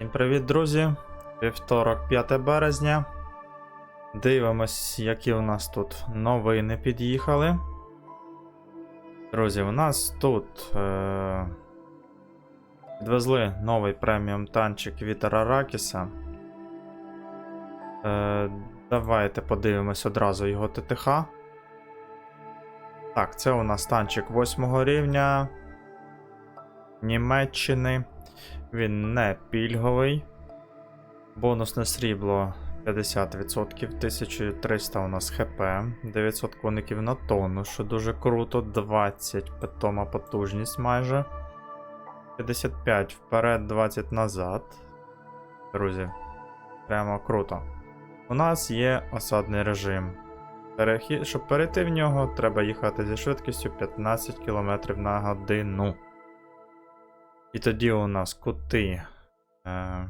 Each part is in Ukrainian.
Всім привіт, друзі! Вівторок, 5 березня. Дивимось, які у нас тут новини під'їхали. Друзі, у нас тут е- підвезли новий преміум танчик від Аракіса. Е- давайте подивимось одразу його ТТХ. Так, це у нас танчик 8 рівня Німеччини. Він не пільговий. Бонусне срібло 50%, 1300 у нас ХП, 900 коників на тонну, що дуже круто, 20 питома потужність майже. 55 вперед, 20 назад. Друзі, прямо круто. У нас є осадний режим. Щоб перейти в нього, треба їхати зі швидкістю 15 км на годину. І тоді у нас кути, е,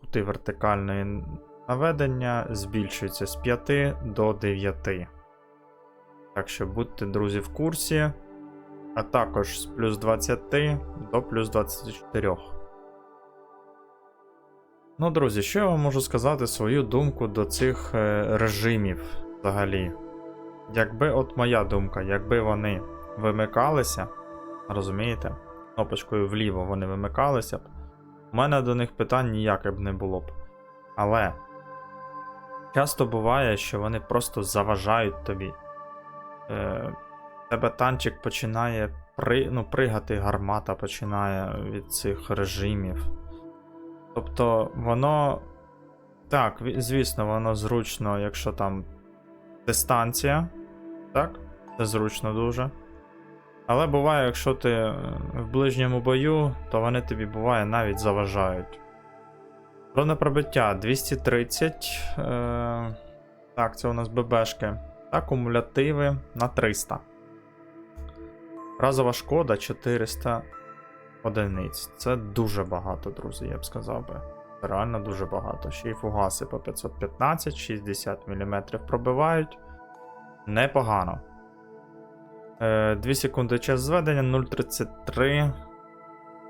кути вертикальної наведення збільшуються з 5 до 9. Так що будьте, друзі, в курсі. А також з плюс 20 до плюс 24. Ну, друзі, що я вам можу сказати свою думку до цих е, режимів взагалі? Якби, от моя думка, якби вони вимикалися, розумієте? Кнопочкою вліво вони вимикалися б. У мене до них питань ніяких б не було б. Але часто буває, що вони просто заважають тобі. Е, Тебе танчик починає при, ну, пригати, гармата починає від цих режимів. Тобто, воно. Так, звісно, воно зручно, якщо там дистанція. Так? Це зручно дуже. Але буває, якщо ти е, в ближньому бою, то вони тобі буває навіть заважають. Бронепробиття 230. Е... Так, це у нас ББшки. Та кумулятиви на 300. Разова шкода 400 одиниць. Це дуже багато, друзі, я б сказав би. Реально дуже багато. Ще й фугаси по 515, 60 мм пробивають. Непогано. 2 секунди час зведення 0,33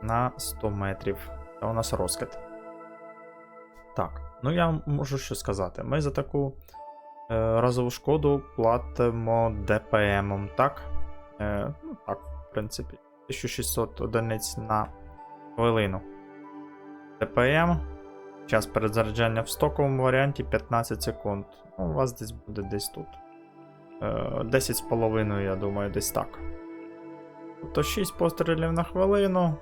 на 100 метрів. Це у нас розкид. Так, ну я можу що сказати. Ми за таку е, разову шкоду платимо ДПМом, так? Е, ну так, в принципі, 1600 одиниць на хвилину. ДПМ. Час перезаряджання в стоковому варіанті 15 секунд. Ну, у вас десь буде десь тут. Е, 10,5, я думаю, десь так. Тобто 6 пострілів на хвилину.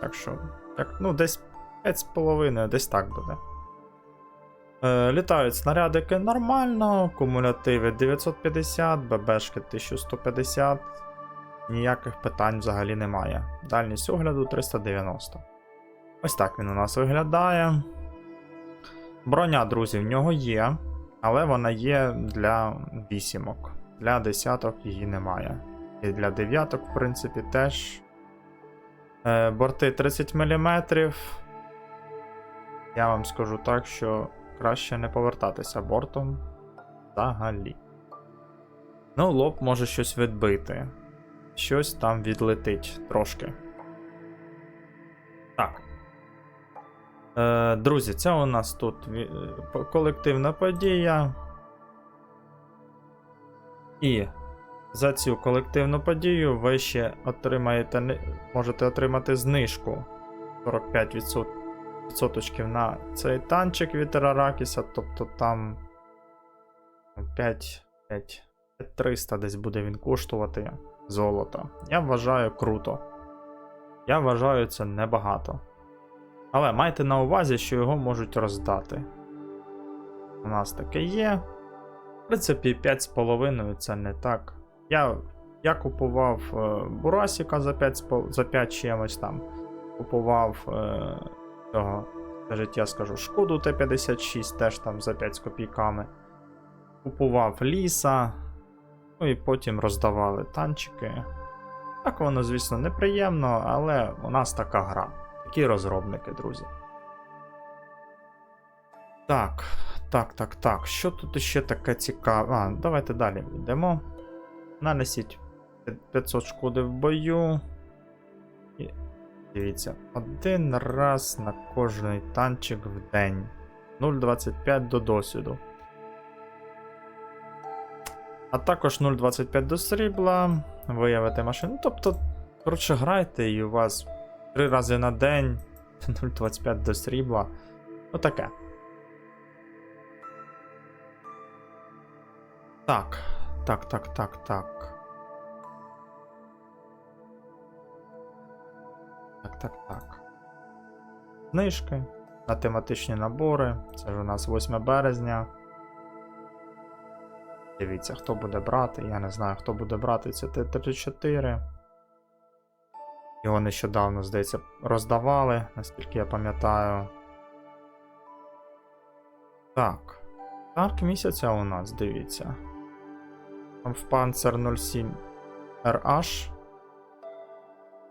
Так що, так, ну, десь 5,5, десь так буде. Е, літають снарядики нормально, кумулятиви 950, ББшки 1150. Ніяких питань взагалі немає. Дальність огляду 390. Ось так він у нас виглядає. Броня, друзі, в нього є. Але вона є для вісімок. Для десяток її немає. І для дев'яток, в принципі, теж. Е, борти 30 мм. Я вам скажу так, що краще не повертатися бортом взагалі. Ну, лоб може щось відбити. Щось там відлетить трошки. Так. Е, Друзі, це у нас тут е, колективна подія. І за цю колективну подію ви ще отримаєте, можете отримати знижку 45% відсоточків на цей танчик від Аракіса, тобто там 5, 5, 300 десь буде він коштувати золото. Я вважаю круто. Я вважаю це небагато. Але майте на увазі, що його можуть роздати. У нас таке є. В принципі, 5,5 це не так. Я я купував е, Бурасіка за 5, за 5 чимось там. Купував е, цього, скажіть, скажу, шкоду Т-56 теж там за 5 з копійками. Купував ліса. Ну і потім роздавали танчики. Так воно, звісно, неприємно, але у нас така гра. Такі розробники, друзі. Так, так, так, так. Що тут ще таке цікаве? А, давайте далі йдемо. Нанесіть 500 шкоди в бою. І Дивіться, один раз на кожний танчик в день. 0,25 до досвіду. А також 0,25 до срібла. Виявити машину. Тобто, коротше, грайте і у вас 3 рази на день. 0,25 до срібла. Отаке. Так. Так, так, так, так. Так, так, так. Знижки на тематичні набори. Це ж у нас 8 березня. Дивіться, хто буде брати. Я не знаю, хто буде брати. Це Т-34. Його нещодавно, здається, роздавали, наскільки я пам'ятаю. Так. Танк місяця у нас, дивіться. Панцер 07 RH.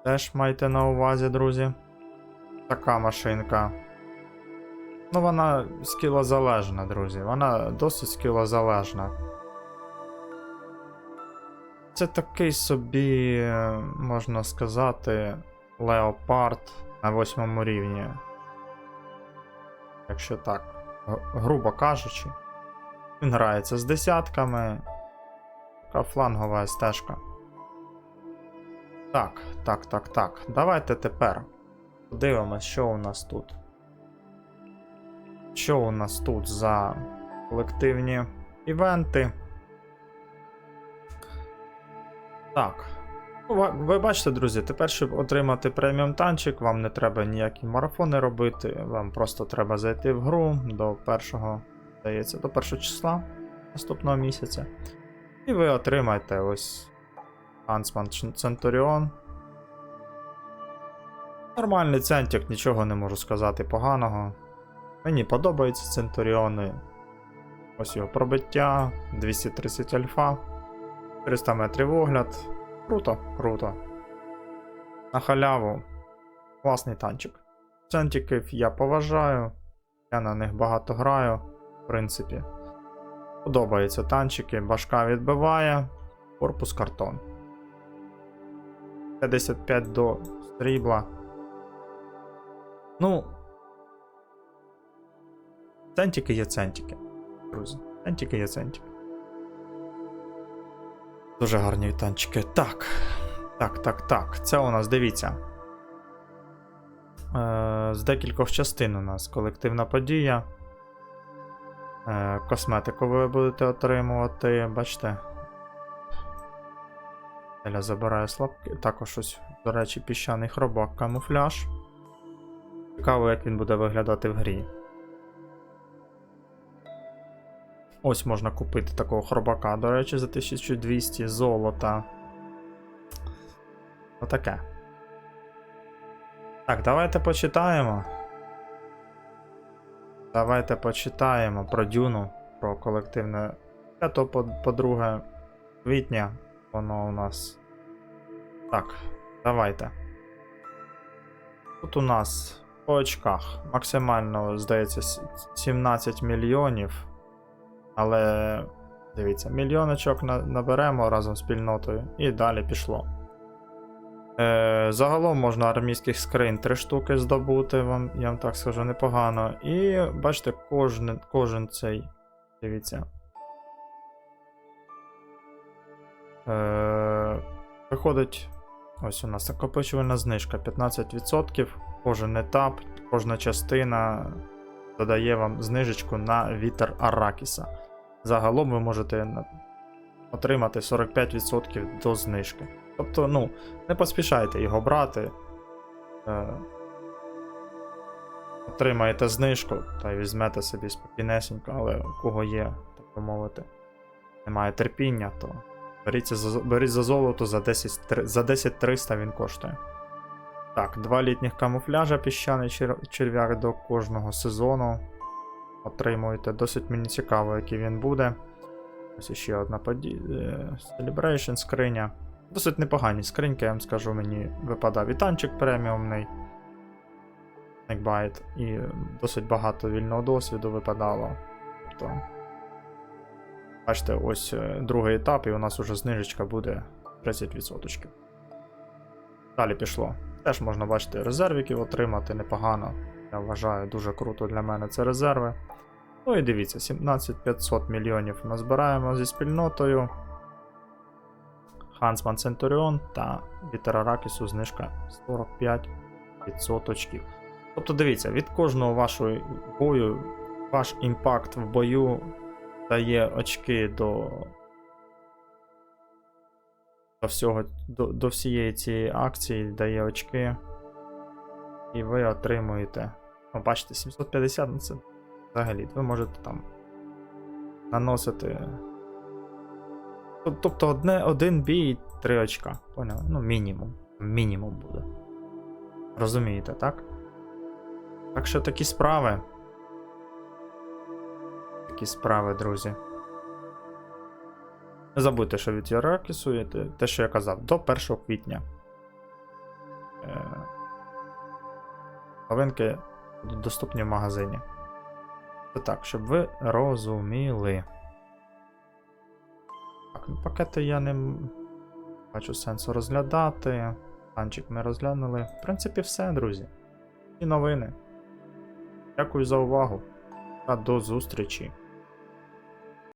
Теж майте на увазі, друзі. Така машинка. Ну, вона скілозалежна, друзі. Вона досить скілозалежна. Це такий собі, е, можна сказати, леопард на восьмому рівні. Якщо так, грубо кажучи. Він грається з десятками. Така флангова стежка. Так, так, так, так. Давайте тепер подивимось, що у нас тут. Що у нас тут за колективні івенти? Так. Ну, Ви бачите, друзі, тепер, щоб отримати преміум танчик, вам не треба ніякі марафони робити. Вам просто треба зайти в гру до першого, здається, до першого числа наступного місяця. І ви отримаєте ось Huntsman Centurion. Нормальний центик, нічого не можу сказати поганого. Мені подобаються центуріони. Ось його пробиття, 230 альфа, 300 метрів огляд. Круто, круто. На халяву. Класний танчик. Центиків я поважаю. Я на них багато граю, в принципі. Подобаються танчики, башка відбиває, корпус картон. 55 до срібла. Ну. Центики є центики. Друзі. Центики є центики. Дуже гарні танчики. Так. Так, так, так. Це у нас, дивіться. Е, з декількох частин у нас колективна подія. Е, косметику ви будете отримувати, бачите. Еля забирає слабки. Також ось, до речі, піщаний хробак камуфляж. Цікаво, як він буде виглядати в грі. Ось можна купити такого хробака, до речі, за 1200 золота. Отаке. Так, давайте почитаємо. Давайте почитаємо про Дюну, про колективне. 5 по, по 2 квітня воно у нас. Так, давайте. Тут у нас по очках максимально, здається, 17 мільйонів. Але дивіться, мільйоночок на- наберемо разом з спільнотою і далі пішло. Е, загалом можна армійських скринь 3 штуки здобути, вам, я вам так скажу, непогано. І бачите, кожен, кожен цей. Дивіться. Е, виходить. Ось у нас накопичувальна знижка 15%. Кожен етап, кожна частина додає вам знижечку на вітер Аракіса. Загалом ви можете отримати 45% до знижки. Тобто, ну, не поспішайте його брати. Е, отримаєте знижку та й візьмете собі спокійнесенько, але у кого є, так би мовити, немає терпіння, то беріть за, беріть за золото за 10 за 10 300 він коштує. Так, два літніх камуфляжа піщаний черв'як до кожного сезону. Отримуєте. Досить мені цікаво, який він буде. Ось ще одна подія. Celebration скриня. Досить непогані скриньки, я вам скажу, мені випадав і танчик преміумний. Snakebite, і досить багато вільного досвіду випадало. Тобто. Бачите, ось е, другий етап, і у нас уже знижечка буде 30%. Далі пішло. Теж можна бачити резервіків отримати непогано. Я вважаю, дуже круто для мене це резерви. Ну і дивіться, 17500 мільйонів назбираємо зі спільнотою. Хансман Центуріон та від Аракісу знижка 45%. Тобто дивіться, від кожного вашого бою, ваш імпакт в бою дає очки до. До всього, до, до всієї цієї акції дає очки. І ви отримуєте. Ну, бачите, 750 ну це взагалі. Ви можете там наносити. Тобто одне, один бій і три очка. Поняли? Ну, мінімум. Мінімум буде. Розумієте, так? Так що такі справи. Такі справи, друзі. Не забудьте, що від Яракісу те- те, що я казав, до 1 квітня. Новинки доступні в магазині. Це так, щоб ви розуміли. Так, ну пакети я не бачу сенсу розглядати. Танчик ми розглянули. В принципі, все, друзі. І новини. Дякую за увагу та до зустрічі.